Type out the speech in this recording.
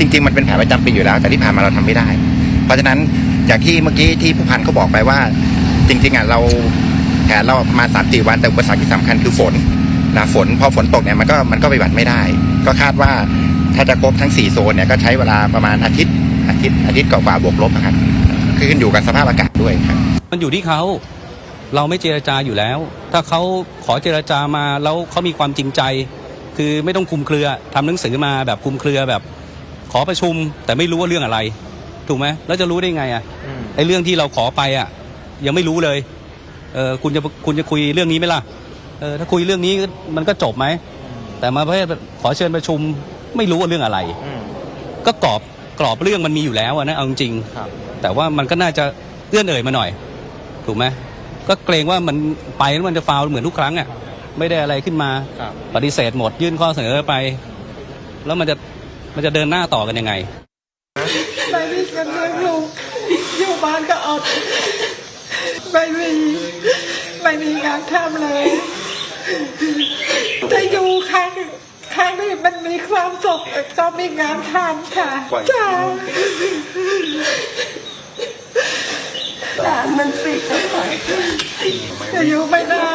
จริง ๆ มันเป็นแผนประจำปีอยู่แล้ว แต่ที่ผ่านมาเราทำไม่ได้ เพราะฉะนั้นอย่างที่เมื่อกี้ที่ผู้พันเขาบอกไปว่า จริง ๆอะเราแผนเรามาสามสี่วันแต่อุปสรรคที่สำคัญคือฝนนะฝนพอฝนตกเนี่ยมันก็มันก็ไปบัติไม่ได้ ก็คาดว่าถ้าจะครบทั้งสี่โซนเนี่ยก็ใช้เวลาประมาณอาทิตย์อาทิตย์อาทิตย์กว่าบวกลบนะครับคือขึ้นอยู่กับสภาพอากาศด้วยครับ มันอยู่ที่เขาเราไม่เจรจาอยู่แล้ว ถ้าเขาขอเจรจามาแล้วเขามีความจริงใจ คือไม่ต้องคุมเครือทำหนังสือมาแบบคุมเครือแบบ ขอประชุมแต่ไม่รู้ว่าเรื่องอะไร ถูกไหมแล้วจะรู้ได้ไงอะไอ้เรื่องที่เราขอไปอะ ยังไม่รู้เลยเออคุณจะคุณจะคุยเรื่องนี้ไหมล่ะเออถ้าคุยเรื่องนี้มันก็จบไหมแต่มาประเภทขอเชิญประชุมไม่รู้ว่าเรื่องอะไร ก็กรอบกรอบเรื่องมันมีอยู่แล้วอะนะเอาจริงๆครับแต่ว่ามันก็น่าจะเอื้อนเอ่ยมาหน่อย ถูกไหมก็เกรงว่ามันไปแล้วมันจะฟาวล์เหมือนทุกครั้งอะไม่ได้อะไรขึ้นมาครับปฏิเสธหมดยื่นข้อเสนอไป แล้วมันจะ มันจะเดินหน้าต่อกันยังไงไม่มีเงินเลี้ยงลูกอยู่บ้านก็อดไม่มีไม่มีงานทำเลยจะอยู่ข้างข้างนี้มันมีความสุขก็มีงานทำค่ะจ้าหลานมันปิดเอาไว้จะอยู่ไม่ได้